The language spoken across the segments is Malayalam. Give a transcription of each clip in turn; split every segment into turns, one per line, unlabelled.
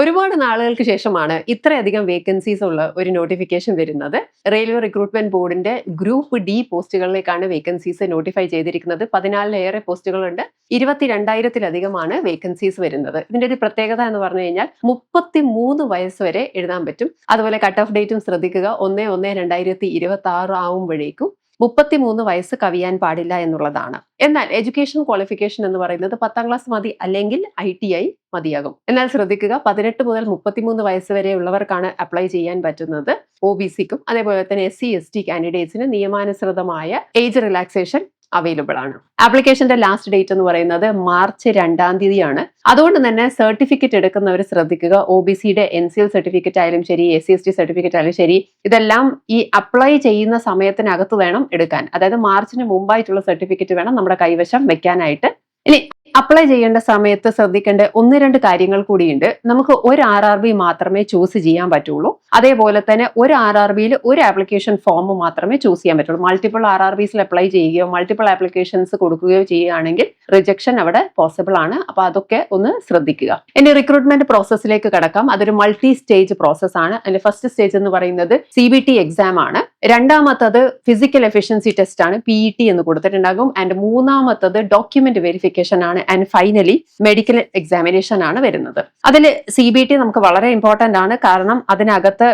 ഒരുപാട് നാളുകൾക്ക് ശേഷമാണ് ഇത്രയധികം വേക്കൻസീസ് ഉള്ള ഒരു നോട്ടിഫിക്കേഷൻ വരുന്നത്. റെയിൽവേ റിക്രൂട്ട്മെന്റ് ബോർഡിന്റെ ഗ്രൂപ്പ് ഡി പോസ്റ്റുകളിലേക്കാണ് വേക്കൻസീസ് നോട്ടിഫൈ ചെയ്തിരിക്കുന്നത്. പതിനാലിലേറെ പോസ്റ്റുകളുണ്ട്. ഇരുപത്തിരണ്ടായിരത്തിലധികമാണ് വേക്കൻസീസ് വരുന്നത്. ഇതിന്റെ ഒരു പ്രത്യേകത എന്ന് പറഞ്ഞു കഴിഞ്ഞാൽ മുപ്പത്തി മൂന്ന് വയസ്സ് വരെ എഴുതാൻ പറ്റും. അതുപോലെ കട്ട് ഓഫ് ഡേറ്റും ശ്രദ്ധിക്കുക. ഒന്ന് ഒന്ന് രണ്ടായിരത്തി ഇരുപത്തി ആറ് ആവുമ്പോഴേക്കും മുപ്പത്തിമൂന്ന് വയസ്സ് കവിയാൻ പാടില്ല എന്നുള്ളതാണ്. എന്നാൽ എഡ്യൂക്കേഷൻ ക്വാളിഫിക്കേഷൻ എന്ന് പറയുന്നത് പത്താം ക്ലാസ് മതി അല്ലെങ്കിൽ ഐ ടി ഐ മതിയാകും. എന്നാൽ ശ്രദ്ധിക്കുക പതിനെട്ട് മുതൽ മുപ്പത്തിമൂന്ന് വയസ്സ് വരെ ഉള്ളവർക്കാണ് അപ്ലൈ ചെയ്യാൻ പറ്റുന്നത്. ഒ ബി സിക്കും അതേപോലെ തന്നെ എസ് സി എസ് ടി കാൻഡിഡേറ്റ്സിന് നിയമാനുസൃതമായ ഏജ് റിലാക്സേഷൻ അവൈലബിൾ ആണ്. ആപ്ലിക്കേഷന്റെ ലാസ്റ്റ് ഡേറ്റ് എന്ന് പറയുന്നത് മാർച്ച് രണ്ടാം തീയതിയാണ്. അതുകൊണ്ട് തന്നെ സർട്ടിഫിക്കറ്റ് എടുക്കുന്നവർ ശ്രദ്ധിക്കുക. ഒ ബി സിയുടെ എൻ സി എൽ സർട്ടിഫിക്കറ്റ് ആയാലും ശരി S C S T certificate ആയാലും ശരി ഇതെല്ലാം ഈ അപ്ലൈ ചെയ്യുന്ന സമയത്തിനകത്ത് വേണം എടുക്കാൻ. അതായത് മാർച്ചിന് മുമ്പായിട്ടുള്ള സർട്ടിഫിക്കറ്റ് വേണം നമ്മുടെ കൈവശം വെക്കാനായിട്ട്. ഇനി അപ്ലൈ ചെയ്യേണ്ട സമയത്ത് ശ്രദ്ധിക്കേണ്ട ഒന്ന് രണ്ട് കാര്യങ്ങൾ കൂടിയുണ്ട്. നമുക്ക് ഒരു ആർ ആർ ബി മാത്രമേ ചൂസ് ചെയ്യാൻ പറ്റുള്ളൂ. അതേപോലെ തന്നെ ഒരു ആർ ആർ ബിയിൽ ഒരു ആപ്ലിക്കേഷൻ ഫോം മാത്രമേ ചൂസ് ചെയ്യാൻ പറ്റുള്ളൂ. മൾട്ടിപ്പിൾ ആർ ആർ ബിസിൽ അപ്ലൈ ചെയ്യുകയോ മൾട്ടിപ്പിൾ ആപ്ലിക്കേഷൻസ് കൊടുക്കുകയോ ചെയ്യുകയാണെങ്കിൽ റിജക്ഷൻ അവിടെ പോസിബിൾ ആണ്. അപ്പൊ അതൊക്കെ ഒന്ന് ശ്രദ്ധിക്കുക. ഇനി റിക്രൂട്ട്മെന്റ് പ്രോസസ്സിലേക്ക് കടക്കാം. അതൊരു മൾട്ടി സ്റ്റേജ് പ്രോസസ് ആണ്. അതിന്റെ ഫസ്റ്റ് സ്റ്റേജ് എന്ന് പറയുന്നത് സി ബി ടി എക്സാം ആണ്. രണ്ടാമത്തത് ഫിസിക്കൽ എഫിഷ്യൻസി ടെസ്റ്റ് ആണ് പി ഇ ടി എന്ന് കൊടുത്തിട്ടുണ്ടാകും. ആൻഡ് മൂന്നാമത്തത് ഡോക്യുമെന്റ് വെരിഫിക്കേഷൻ ആണ്. ആൻഡ് ഫൈനലി മെഡിക്കൽ എക്സാമിനേഷൻ ആണ് വരുന്നത്. അതിൽ സി ബി ടി നമുക്ക് വളരെ ഇമ്പോർട്ടന്റ് ആണ്. കാരണം അതിനകത്ത്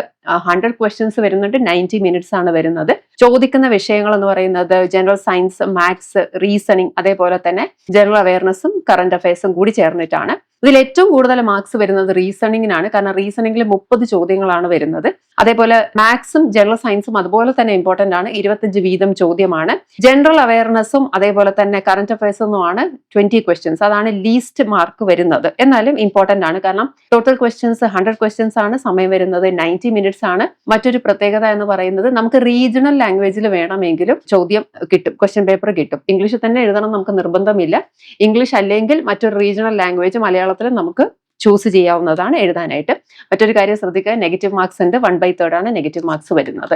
ഹൺഡ്രഡ് ക്വസ്റ്റ്യൻസ് വരുന്നുണ്ട് നയന്റി മിനിറ്റ്സ് ആണ് വരുന്നത്. ചോദിക്കുന്ന വിഷയങ്ങൾ എന്ന് പറയുന്നത് ജനറൽ സയൻസ് മാത്സ് റീസണിങ് അതേപോലെ തന്നെ ജനറൽ അവയർനെസ്സും കറണ്ട് അഫയേഴ്സും കൂടി ചേർന്നിട്ടാണ്. ഇതിൽ ഏറ്റവും കൂടുതൽ മാർക്സ് വരുന്നത് റീസണിങ്ങിനാണ് കാരണം റീസണിങ്ങിൽ മുപ്പത് ചോദ്യങ്ങളാണ് വരുന്നത്. അതേപോലെ മാത്സും ജനറൽ സയൻസും അതുപോലെ തന്നെ ഇമ്പോർട്ടന്റ് ആണ്. ഇരുപത്തഞ്ച് വീതം ചോദ്യമാണ്. ജനറൽ അവയർനെസ്സും അതേപോലെ തന്നെ കറന്റ് അഫയേഴ്സുമാണ് ട്വന്റി ക്വസ്റ്റ്യൻസ് അതാണ് ലീസ്റ്റ് മാർക്ക് വരുന്നത്. എന്നാലും ഇമ്പോർട്ടന്റ് ആണ്. കാരണം ടോട്ടൽ ക്വസ്റ്റ്യൻസ് ഹൺഡ്രഡ് ക്വസ്റ്റ്യൻസ് ആണ്. സമയം വരുന്നത് നയന്റി മിനിറ്റ്സ് ആണ്. മറ്റൊരു പ്രത്യേകത എന്ന് പറയുന്നത് നമുക്ക് റീജിയണൽ ലാംഗ്വേജിൽ വേണമെങ്കിലും ചോദ്യം കിട്ടും. ക്വസ്റ്റ്യൻ പേപ്പർ കിട്ടും. ഇംഗ്ലീഷിൽ തന്നെ എഴുതണം നമുക്ക് നിർബന്ധമില്ല. ഇംഗ്ലീഷ് അല്ലെങ്കിൽ മറ്റൊരു റീജിയണൽ ലാംഗ്വേജ് മലയാളത്തിൽ നമുക്ക് ചൂസ് ചെയ്യാവുന്നതാണ് എഴുതാനായിട്ട്. മറ്റൊരു കാര്യം ശ്രദ്ധിക്കുക നെഗറ്റീവ് മാർക്സ് ഉണ്ട് വൺ ബൈ തേർഡ് ആണ് നെഗറ്റീവ് മാർക്സ് വരുന്നത്.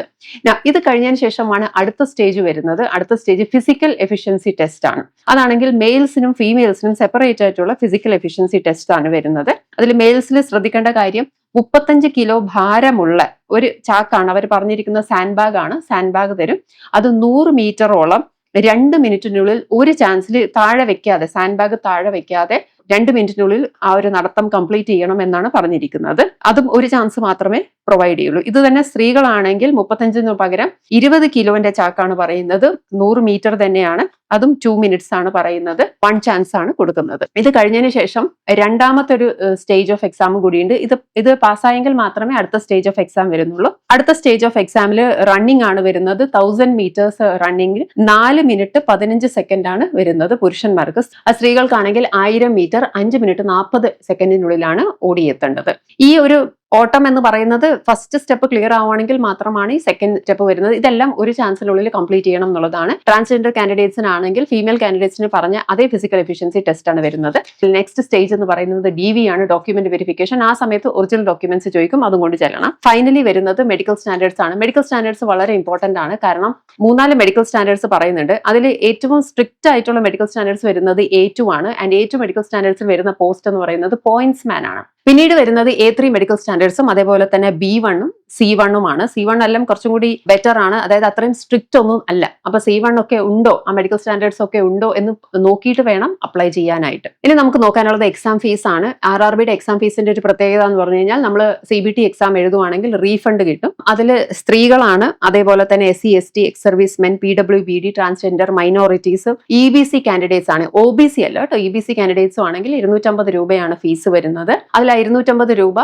ഇത് കഴിഞ്ഞതിന് ശേഷമാണ് അടുത്ത സ്റ്റേജ് വരുന്നത്. അടുത്ത സ്റ്റേജ് ഫിസിക്കൽ എഫിഷ്യൻസി ടെസ്റ്റ് ആണ്. അതാണെങ്കിൽ മെയിൽസിനും ഫീമെയിൽസിനും സെപ്പറേറ്റ് ആയിട്ടുള്ള ഫിസിക്കൽ എഫിഷ്യൻസി ടെസ്റ്റ് ആണ് വരുന്നത്. അതിൽ മെയിൽസിൽ ശ്രദ്ധിക്കേണ്ട കാര്യം മുപ്പത്തഞ്ച് കിലോ ഭാരമുള്ള ഒരു ചാക്കാണ് അവർ പറഞ്ഞിരിക്കുന്ന സാൻഡ് ബാഗ് ആണ്. സാൻഡ് ബാഗ് തരും. അത് നൂറ് മീറ്ററോളം രണ്ട് മിനിറ്റിനുള്ളിൽ ഒരു ചാൻസിൽ താഴെ വെക്കാതെ സാൻഡ് ബാഗ് താഴെ വെക്കാതെ രണ്ട് മിനിറ്റിനുള്ളിൽ ആ ഒരു നടത്തം കംപ്ലീറ്റ് ചെയ്യണം എന്നാണ് പറഞ്ഞിരിക്കുന്നത്. അതും ഒരു ചാൻസ് മാത്രമേ പ്രൊവൈഡ് ചെയ്യുള്ളൂ. ഇത് തന്നെ സ്ത്രീകളാണെങ്കിൽ മുപ്പത്തഞ്ചിന് പകരം ഇരുപത് കിലോന്റെ ചാക്കാണ് പറയുന്നത്. നൂറ് മീറ്റർ തന്നെയാണ്. അതും ടു മിനിറ്റ്സ് ആണ് പറയുന്നത്. വൺ ചാൻസ് ആണ് കൊടുക്കുന്നത്. ഇത് കഴിഞ്ഞതിന് ശേഷം രണ്ടാമത്തെ ഒരു സ്റ്റേജ് ഓഫ് എക്സാം കൂടിയുണ്ട്. ഇത് ഇത് പാസ്സായെങ്കിൽ മാത്രമേ അടുത്ത സ്റ്റേജ് ഓഫ് എക്സാം വരുന്നുള്ളൂ. അടുത്ത സ്റ്റേജ് ഓഫ് എക്സാമിൽ റണ്ണിംഗ് ആണ് വരുന്നത്. തൗസൻഡ് മീറ്റേഴ്സ് റണ്ണിംഗ് നാല് മിനിറ്റ് പതിനഞ്ച് സെക്കൻഡ് ആണ് വരുന്നത് പുരുഷന്മാർക്ക്. സ്ത്രീകൾക്കാണെങ്കിൽ ആയിരം മീറ്റർ അഞ്ച് മിനിറ്റ് നാൽപ്പത് സെക്കൻഡിനുള്ളിലാണ് ഓടിയെത്തേണ്ടത്. ഈ ഒരു ഓട്ടം എന്ന് പറയുന്നത് ഫസ്റ്റ് സ്റ്റെപ്പ് ക്ലിയർ ആവുകയാണെങ്കിൽ മാത്രമാണ് ഈ സെക്കൻഡ് സ്റ്റെപ്പ് വരുന്നത്. ഇതെല്ലാം ഒരു ചാൻസിനുള്ളിൽ കംപ്ലീറ്റ് ചെയ്യണം എന്നുള്ളതാണ്. ട്രാൻസ്ജെൻഡർ കാൻഡിഡേറ്റ്സിനാണെങ്കിൽ ഫീമെയിൽ കാൻഡിഡേറ്റ്സിന് പറഞ്ഞ അതേ ഫിസിക്കൽ എഫിഷ്യൻസി ടെസ്റ്റ് ആണ് വരുന്നത്. നെക്സ്റ്റ് സ്റ്റേജ് എന്ന് പറയുന്നത് ഡി വി ആണ് ഡോക്യുമെന്റ് വെരിഫിക്കേഷൻ ആ സമയത്ത് ഒറിജിനൽ ഡോക്യുമെന്റ്സ് ചോദിക്കും അതും കൊണ്ട് ചെല്ലണം. ഫൈനലി വരുന്നത് മെഡിക്കൽ സ്റ്റാൻഡേർഡ്സ് ആണ്. മെഡിക്കൽ സ്റ്റാൻഡേർഡ്സ് വളരെ ഇമ്പോർട്ടന്റ് ആണ്. കാരണം മൂന്നാൽ മെഡിക്കൽ സ്റ്റാൻഡേർഡ്സ് പറയുന്നുണ്ട്. അതിൽ ഏറ്റവും സ്ട്രിക്റ്റ് ആയിട്ടുള്ള മെഡിക്കൽ സ്റ്റാൻഡേർഡ്സ് വരുന്നത് എ ടു ആണ്. ആൻഡ് എ ടു മെഡിക്കൽ സ്റ്റാൻഡേർഡ്സിൽ വരുന്ന പോസ്റ്റ് എന്ന് പറയുന്നത് പോയിന്റ്സ് മാൻ ആണ്. പിന്നീട് വരുന്നത് എ ത്രീ മെഡിക്കൽ സ്റ്റാൻഡേർഡ്സും അതേപോലെ തന്നെ ബി വണ്ണും സി വണ്ണുമാണ് സി വൺ എല്ലാം കുറച്ചും കൂടി ബെറ്റർ ആണ്. അതായത് അത്രയും സ്ട്രിക്റ്റ് ഒന്നും അല്ല. അപ്പൊ സി വൺ ഒക്കെ ഉണ്ടോ? ആ മെഡിക്കൽ സ്റ്റാൻഡേർഡ്സ് ഒക്കെ ഉണ്ടോ എന്ന് നോക്കിയിട്ട് വേണം അപ്ലൈ ചെയ്യാനായിട്ട്. ഇനി നമുക്ക് നോക്കാനുള്ളത് എക്സാം ഫീസ് ആണ്. ആർ ആർ ബിയുടെ എക്സാം ഫീസിന്റെ ഒരു പ്രത്യേകത എന്ന് പറഞ്ഞു കഴിഞ്ഞാൽ നമ്മൾ സി ബി ടി എക്സാം എഴുതുവാണെങ്കിൽ റീഫണ്ട് കിട്ടും. അതിൽ സ്ത്രീകളാണ് അതേപോലെ തന്നെ S C S T ex servicemen P W B D transgender minorities E B C candidates ആണ്. ഒ ബി സി അല്ല കേട്ടോ. ഇ ബി സി കാൻഡിഡേറ്റ്സും ആണെങ്കിൽ ഇരുന്നൂറ്റമ്പത് രൂപയാണ് ഫീസ് വരുന്നത്. അതിൽ ഇരുന്നൂറ്റമ്പത് രൂപ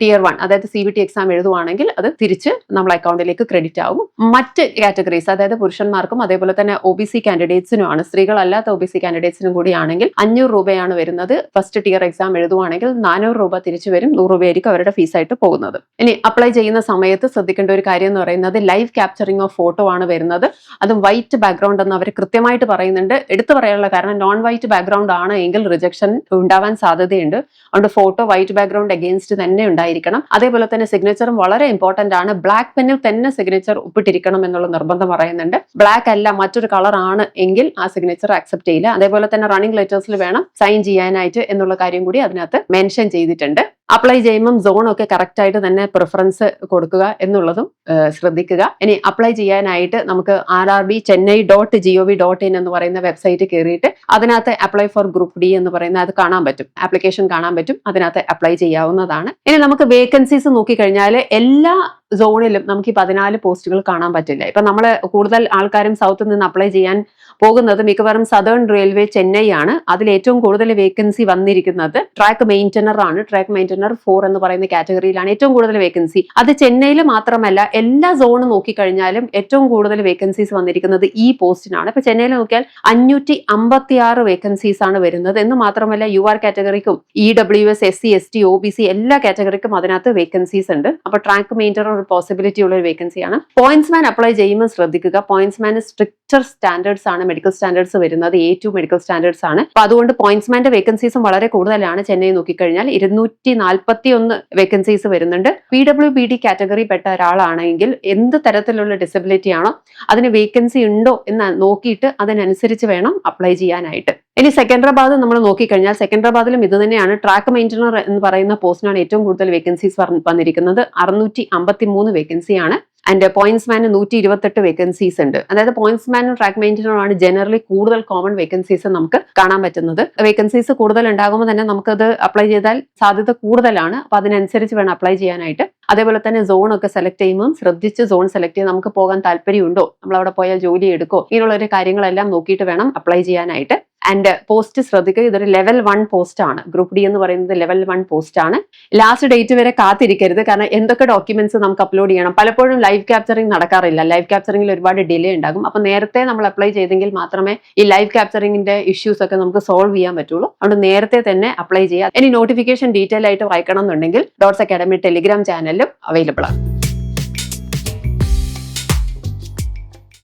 ടിയർ വൺ അതായത് സി ബി ടി എക്സാം എഴുതുവാണെങ്കിൽ അത് തിരിച്ച് നമ്മൾ അക്കൗണ്ടിലേക്ക് ക്രെഡിറ്റ് ആകും. മറ്റ് കാറ്റഗറീസ് അതായത് പുരുഷന്മാർക്കും അതേപോലെ തന്നെ ഒ ബി സി കാൻഡിഡേറ്റ്സിനുമാണ് സ്ത്രീകളല്ലാത്ത ഒ ബി സി കാൻഡിഡേറ്റ്സിനും കൂടിയാണെങ്കിൽ അഞ്ഞൂറ് രൂപയാണ് വരുന്നത് ഫസ്റ്റ് ടിയർ എക്സാം എഴുതുവാണെങ്കിൽ നാനൂറ് രൂപ തിരിച്ചു വരും നൂറ് രൂപയായിരിക്കും അവരുടെ ഫീസായിട്ട് പോകുന്നത്. ഇനി അപ്ലൈ ചെയ്യുന്ന സമയത്ത് ശ്രദ്ധിക്കേണ്ട ഒരു കാര്യം എന്ന് പറയുന്നത് ലൈവ് ക്യാപ്ചറിങ് ഓഫ് ഫോട്ടോ ആണ് വരുന്നത്. അതും വൈറ്റ് ബാക്ക്ഗ്രൗണ്ട് എന്ന് അവർ കൃത്യമായിട്ട് പറയുന്നുണ്ട്. എടുത്തു പറയാനുള്ള കാരണം നോൺ വൈറ്റ് ബാക്ക്ഗ്രൗണ്ട് ആണ് എങ്കിൽ റിജക്ഷൻ ഉണ്ടാവാൻ സാധ്യതയുണ്ട്. അതുകൊണ്ട് ഫോട്ടോ വൈറ്റ് ബാക്ക്ഗ്രൗണ്ട് അഗെയിൻസ്റ്റ് തന്നെ ഉണ്ടായിരിക്കണം. അതേപോലെ തന്നെ സിഗ്നേച്ചറും വളരെ ഇമ്പോർട്ടന്റ് ആണ്. ബ്ലാക്ക് പെന്നിൽ തന്നെ സിഗ്നേച്ചർ ഒപ്പിട്ടിരിക്കണം എന്നുള്ള നിർബന്ധം പറയുന്നുണ്ട്. ബ്ലാക്ക് അല്ല മറ്റൊരു കളർ ആണ് എങ്കിൽ ആ സിഗ്നേച്ചർ അക്സെപ്റ്റ് ചെയ്യില്ല. അതേപോലെ തന്നെ റണ്ണിംഗ് ലെറ്റേഴ്സിൽ വേണം സൈൻ ചെയ്യാനായിട്ട് എന്നുള്ള കാര്യം കൂടി അതിനകത്ത് മെൻഷൻ ചെയ്തിട്ടുണ്ട്. അപ്ലൈ ചെയ്യുമ്പം കറക്റ്റ് ആയിട്ട് തന്നെ പ്രിഫറൻസ് കൊടുക്കുക എന്നുള്ളതും ശ്രദ്ധിക്കുക. ഇനി അപ്ലൈ ചെയ്യാനായിട്ട് നമുക്ക് R R B Chennai dot G O V dot in എന്ന് പറയുന്ന വെബ്സൈറ്റ് കയറിയിട്ട് അതിനകത്ത് അപ്ലൈ ഫോർ ഗ്രൂപ്പ് ഡി എന്ന് പറയുന്ന അത് കാണാൻ പറ്റും. ആപ്ലിക്കേഷൻ കാണാൻ പറ്റും. അതിനകത്ത് അപ്ലൈ ചെയ്യാവുന്നതാണ്. ഇനി നമുക്ക് വേക്കൻസീസ് നോക്കിക്കഴിഞ്ഞാൽ എല്ലാ സോണിലും നമുക്ക് ഈ പതിനാല് പോസ്റ്റുകൾ കാണാൻ പറ്റില്ല. ഇപ്പൊ നമ്മൾ കൂടുതൽ ആൾക്കാരും സൗത്ത് നിന്ന് അപ്ലൈ ചെയ്യാൻ പോകുന്നത് മിക്കവാറും സദേൺ റെയിൽവേ ചെന്നൈ ആണ്. അതിൽ ഏറ്റവും കൂടുതൽ വേക്കൻസി വന്നിരിക്കുന്നത് ട്രാക്ക് മെയിന്റനർ ആണ്. ട്രാക്ക് മെയിന്റനർ ഫോർ എന്ന് പറയുന്ന കാറ്റഗറിയിലാണ് ഏറ്റവും കൂടുതൽ വേക്കൻസി അത് ചെന്നൈയിൽ മാത്രമല്ല എല്ലാ സോണും നോക്കിക്കഴിഞ്ഞാലും ഏറ്റവും കൂടുതൽ വേക്കൻസീസ് വന്നിരിക്കുന്നത് ഈ പോസ്റ്റിനാണ് ഇപ്പൊ ചെന്നൈയിൽ നോക്കിയാൽ അഞ്ഞൂറ്റി അമ്പത്തി ആറ് വേക്കൻസീസ് ആണ് വരുന്നത്. എന്ന് മാത്രമല്ല U R കാറ്റഗറിക്കും E W S S C S T O B C എല്ലാ കാറ്റഗറിക്കും അതിനകത്ത് വേക്കൻസീസ് ഉണ്ട്. അപ്പൊ ട്രാക്ക് മെയിന്റനർ പോസിബിലിറ്റി ഉള്ള ഒരു വേക്കൻസിയാണ് പോയിന്റ്സ്മാൻ അപ്ലൈ ചെയ്യുമ്പോൾ ശ്രദ്ധിക്കുക. പോയിന്റ്സ്മാൻ സ്ട്രിക്റ്റർ സ്റ്റാൻഡേർഡ്സ് ആണ്. മെഡിക്കൽ സ്റ്റാൻഡേർഡ്സ് വരുന്നത് എ ടു മെഡിക്കൽ സ്റ്റാൻഡേർഡ്സ് ആണ്. അപ്പൊ അതുകൊണ്ട് പോയിന്റ്സ്മാന്റെ വേക്കൻസീസും വളരെ കൂടുതലാണ്. ചെന്നൈ നോക്കിക്കഴിഞ്ഞാൽ ഇരുന്നൂറ്റി നാൽപ്പത്തി ഒന്ന് വേക്കൻസീസ് വരുന്നുണ്ട്. P W B D category പെട്ട ഒരാളാണെങ്കിൽ എന്ത് തരത്തിലുള്ള ഡിസബിലിറ്റി ആണോ അതിന് വേക്കൻസി ഉണ്ടോ എന്ന് നോക്കിയിട്ട് അതിനനുസരിച്ച് വേണം അപ്ലൈ ചെയ്യാനായിട്ട്. ഇനി സെക്കൻഡറാബാദ് നമ്മൾ നോക്കിക്കഴിഞ്ഞാൽ സെക്കൻഡറാബാദിലും ഇത് തന്നെയാണ്. ട്രാക്ക് മെയിന്റനർ എന്ന് പറയുന്ന പോസ്റ്റിനാണ് ഏറ്റവും കൂടുതൽ വേക്കൻസീസ് വന്നിരിക്കുന്നത്. അറുന്നൂറ്റി അമ്പത്തി മൂന്ന് വേക്കൻസിയാണ് ആൻഡ് പോയിന്റ്സ്മാന് നൂറ്റി ഇരുപത്തെട്ട് വേക്കൻസീസ് ഉണ്ട്. അതായത് പോയിന്റ്സ്മാനും ട്രാക്ക് മെയിന്റനറുമാണ് ജനറലി കൂടുതൽ കോമൺ വേക്കൻസീസ് നമുക്ക് കാണാൻ പറ്റുന്നത്. വേക്കൻസീസ് കൂടുതൽ ഉണ്ടാകുമ്പോൾ തന്നെ നമുക്കത് അപ്ലൈ ചെയ്താൽ സാധ്യത കൂടുതലാണ്. അപ്പൊ അതിനനുസരിച്ച് വേണം അപ്ലൈ ചെയ്യാനായിട്ട്. അതേപോലെ തന്നെ സോൺ ഒക്കെ സെലക്ട് ചെയ്യുമ്പോൾ ശ്രദ്ധിച്ച് സോൺ സെലക്ട് ചെയ്ത് നമുക്ക് പോകാൻ താല്പര്യമുണ്ടോ? നമ്മൾ അവിടെ പോയാൽ ജോലി എടുക്കോ? ഇങ്ങനെയുള്ള ഒരു കാര്യങ്ങളെല്ലാം നോക്കിയിട്ട് വേണം അപ്ലൈ ചെയ്യാനായിട്ട്. ആൻഡ് പോസ്റ്റ് ശ്രദ്ധിക്കുക. ഇതൊരു ലെവൽ വൺ പോസ്റ്റ് ആണ്. ഗ്രൂപ്പ് ഡി എന്ന് പറയുന്നത് ലെവൽ വൺ പോസ്റ്റ് ആണ്. ലാസ്റ്റ് ഡേറ്റ് വരെ കാത്തിരിക്കരുത്. കാരണം എന്തൊക്കെ ഡോക്യുമെന്റ്സ് നമുക്ക് അപ്ലോഡ് ചെയ്യണം. പലപ്പോഴും ലൈവ് ക്യാപ്ചറിങ് നടക്കാറില്ല. ലൈവ് ക്യാപ്ചറിംഗിൽ ഒരുപാട് ഡിലേ ഉണ്ടാകും. അപ്പൊ നേരത്തെ നമ്മൾ അപ്ലൈ ചെയ്തെങ്കിൽ മാത്രമേ ഈ ലൈവ് ക്യാപ്ചറിംഗിന്റെ ഇഷ്യൂസ് ഒക്കെ നമുക്ക് സോൾവ് ചെയ്യാൻ പറ്റുള്ളൂ. അതുകൊണ്ട് നേരത്തെ തന്നെ അപ്ലൈ ചെയ്യാം ഇനി നോട്ടിഫിക്കേഷൻ ഡീറ്റെയിൽ ആയിട്ട് വായിക്കണം എന്നുണ്ടെങ്കിൽ ഡോട്ട്സ് അക്കാഡമി ടെലിഗ്രാം ചാനലിലും അവൈലബിൾ ആണ്.